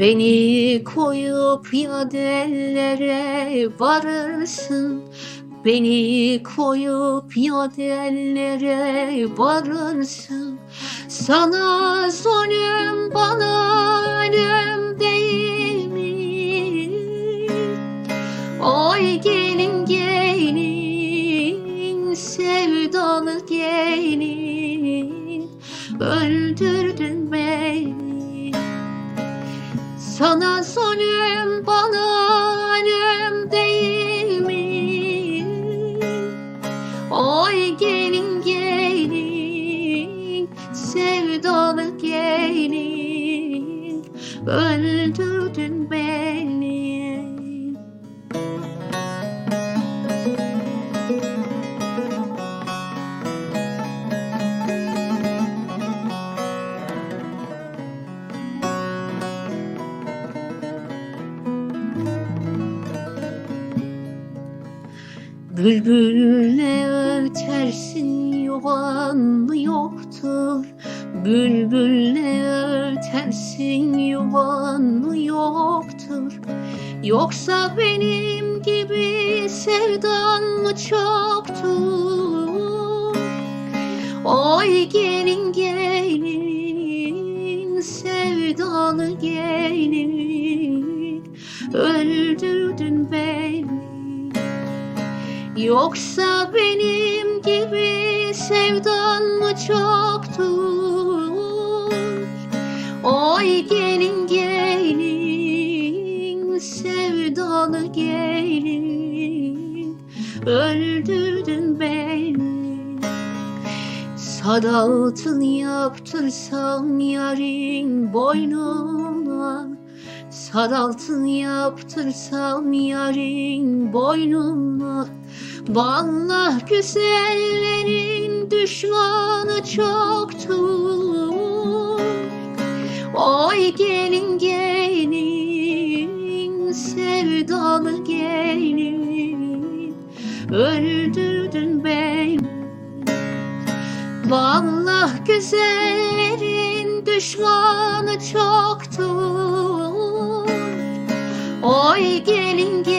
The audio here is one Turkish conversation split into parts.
Beni koyup ya dellere varırsın. Beni koyup ya dellere varırsın. Sana zulüm bana ölüm değil mi? Oy gelin gelin sevdalı gelin. Öldürdün sana zulüm bana ölüm değil mi? Oy gelin gelin sevdalı gelin Öldürdün beni Bülbülle ötersin yuvan yoktur. Bülbülle ötersin yuvan yoktur. Yoksa benim gibi sevdan mı çoktur? Oy gelin gelin Yoksa benim gibi sevdan mı çoktur? Oy gelin gelin sevdalı gelin. Öldürdün beni. Sadaltın yaptırsam yarın boynuna Sadaltın yaptırsam yarın boynuna Vallahi güzellerin düşmanı çoktur Oy gelin gelin sevdalı gelin. Öldürdün beni. Vallahi güzellerin düşmanı çoktur Oy gelin gelin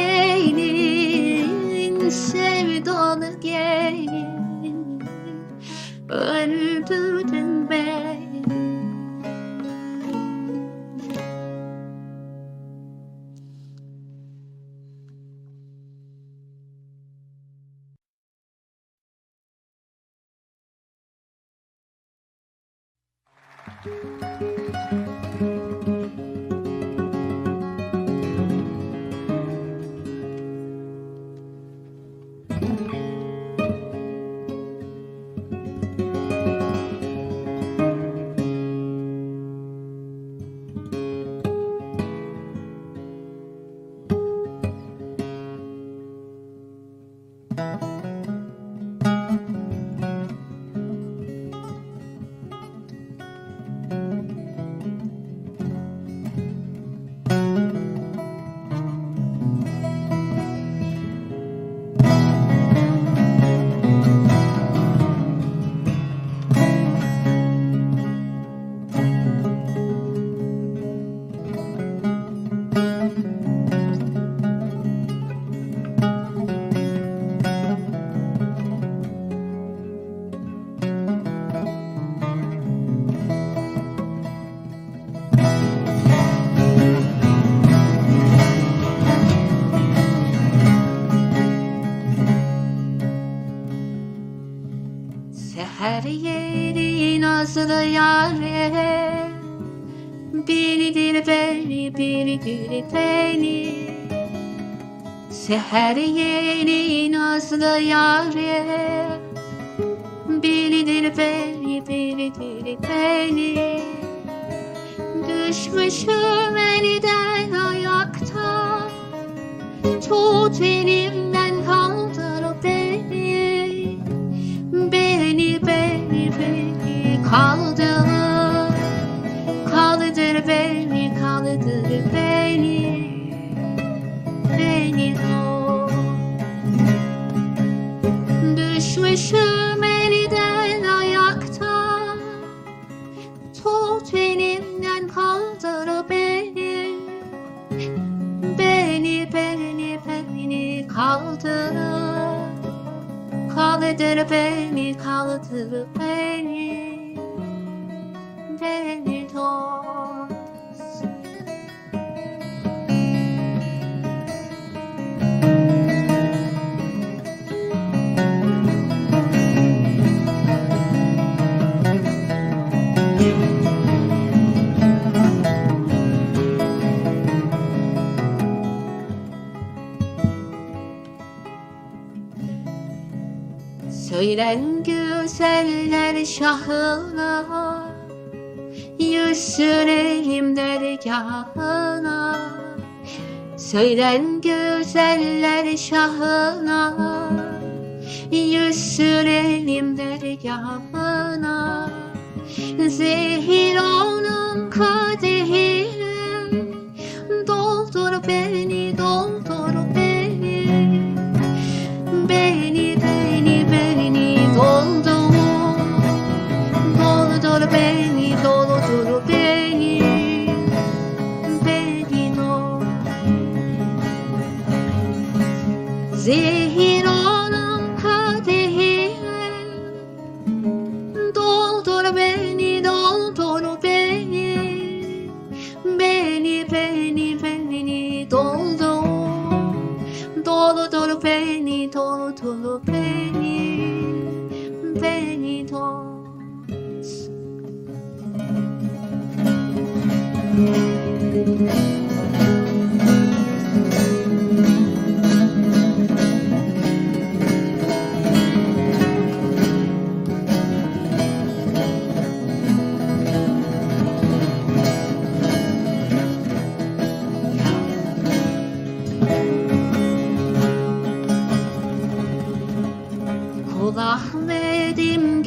Seher nazlı yare Biridir beni, biridir beni. Seher yeri nazlı yare Biridir beni, biridir beni. Düşmüşüm elden Düşmüşüm elden ayakta. Tut elimden kaldır beni. Beni beni beni kaldır. Kaldır beni kaldır beni. Beni tut Söylen güzeller şahına Yüzsün dergahına. Söylen güzeller şahına Yüzsün dergahına. Zehir onun kadehine Zehir onun kadehine. Doldur beni, doldur beni. Beni, beni, beni doldur. Doldur beni, doldur beni. Beni doldur. Kul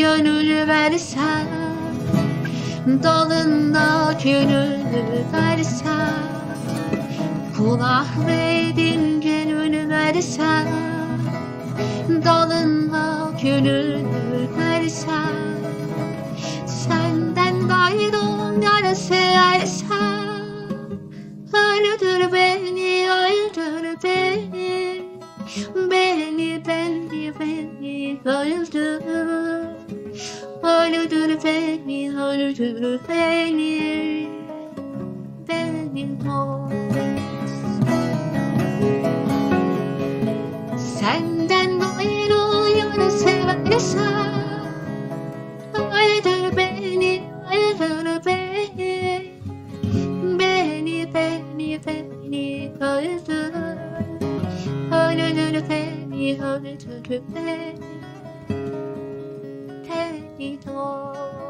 gönül versen Dalında gönül versen Kul Ahmet'im gönül versen Dalında gönül versen. Senden gayrı yar seversen Beni tut Senden yanı seversen Öldür beni, öldür beni. Beni, beni, beni öldür Öldür beni, öldür beni. Beni tut